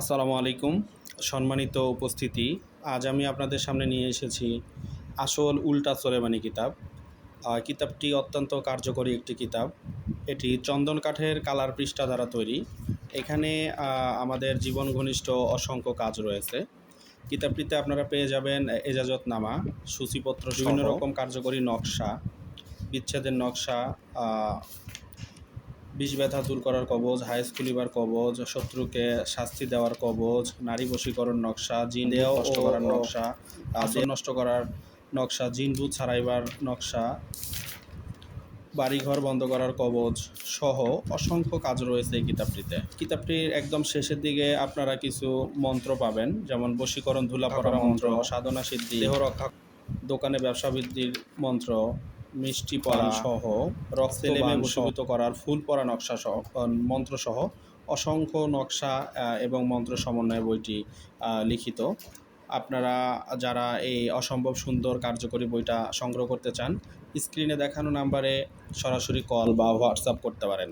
আসসালামু আলাইকুম। সম্মানিত উপস্থিতি আজ আমি আপনাদের সামনে নিয়ে এসেছি আসল উল্টা সোলেমানি কিতাব। কিতাবটি অত্যন্ত কার্যকরী একটি কিতাব। এটি চন্দন কাঠের কালার পৃষ্ঠা দ্বারা তৈরি। এখানে আমাদের জীবন ঘনিষ্ঠ অসংখ্য কাজ রয়েছে। কিতাবটিতে আপনারা পেয়ে যাবেন এজাজত নামা সূচিপত্র বিভিন্ন রকম কার্যকরী নকশা বিচ্ছেদের নকশা বিষ ব্যথা দূর করার কবজ হাই স্কুলিবার কবজ শত্রুকে শাস্তি দেওয়ার কবজ নারী বশীকরণ নকশা জিন নষ্ট করার নকশা আসর নষ্ট করার নকশা জিন দুধ ছাড়াইবার নকশা বাড়িঘর বন্ধ করার কবজ সহ অসংখ্য কাজ রয়েছে এই কিতাবটিতে। কিতাবটির একদম শেষের দিকে আপনারা কিছু মন্ত্র পাবেন যেমন বশীকরণ ধুলা পড়া মন্ত্র সাধনা সিদ্ধি দেহ রক্ষা দোকানে ব্যবসা বৃদ্ধির মন্ত্র মিষ্টি পরা সহ। মেয়ে করার ফুল পরা নকশা সহ মন্ত্র সহ অসংখ্য নকশা এবং মন্ত্র সমন্বয়ে বইটি লিখিত। আপনারা যারা এই অসম্ভব সুন্দর কার্যকরী বইটা সংগ্রহ করতে চান স্ক্রিনে দেখানো নাম্বারে সরাসরি কল বা হোয়াটসঅ্যাপ করতে পারেন।